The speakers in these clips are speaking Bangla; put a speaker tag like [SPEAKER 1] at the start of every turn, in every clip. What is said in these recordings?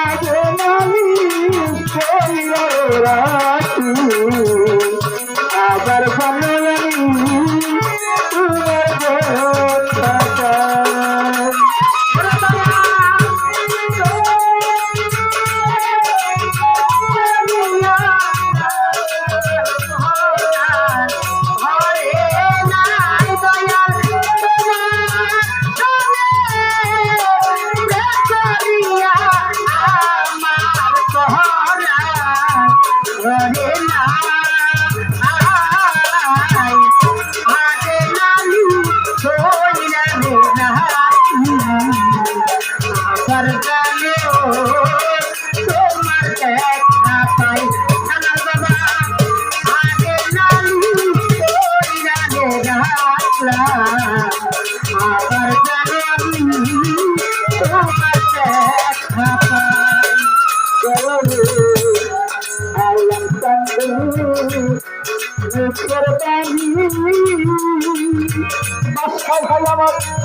[SPEAKER 1] আগে নামি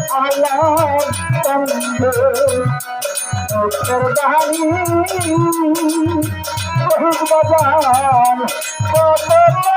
[SPEAKER 1] ভাই আমার মুখের বাণী বহুত বাজান কত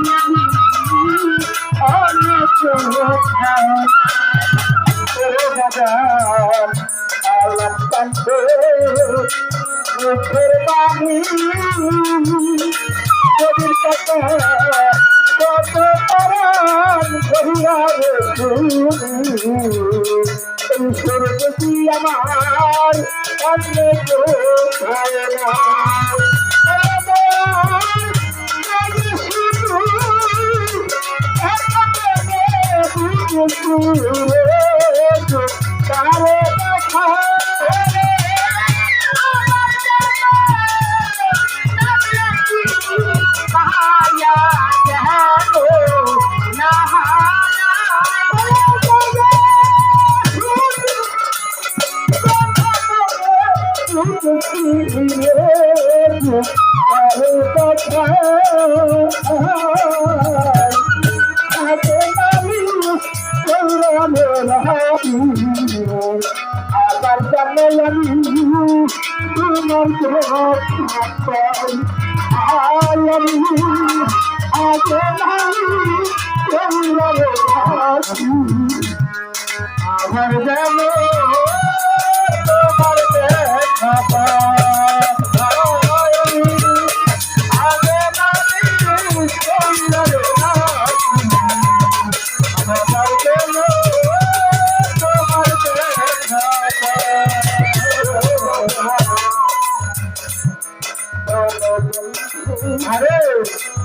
[SPEAKER 1] কত পরাণ ধরিয়া রে এই সরস্বতী আমার অন্য খায় না আবার জানলাম তোমার আলম আগে আমার জানো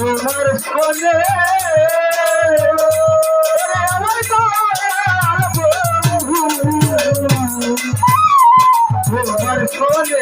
[SPEAKER 1] তোমার কাঁদিয়া তোমার ফলে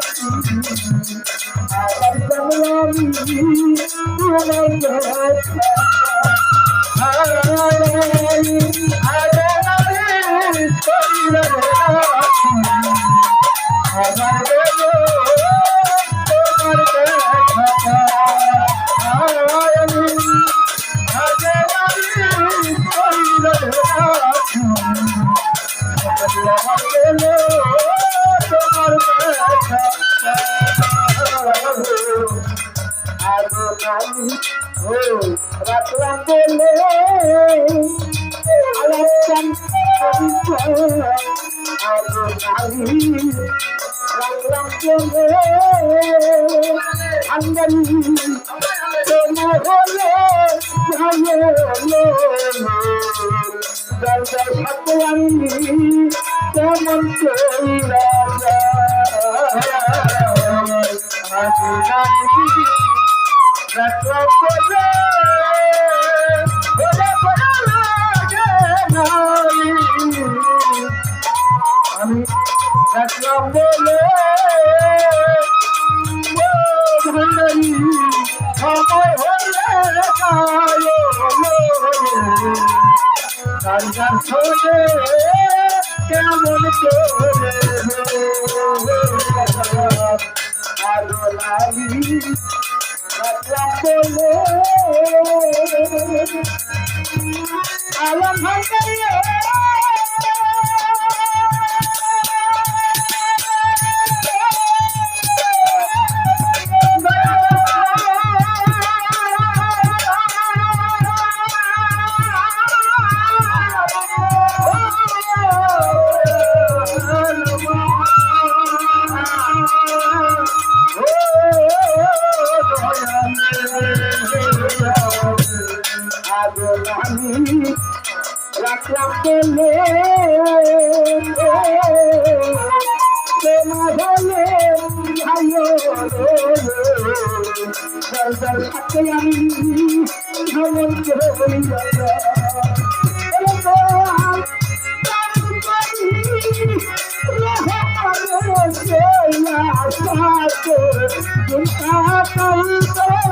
[SPEAKER 1] Thank you. বলে আলাম রাখলাম বলে আমি কেমন রাখলাম বলে আমি রাখলাম বলে সময় হলে গান শোনে কেমন করে আলো লাগি আলম ভান্ডারি রাখলাম পেলে প্রেমা হলে জল সাথে আমি ভ্রমণ করে আমার কেন তোমার দেখা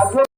[SPEAKER 1] আগে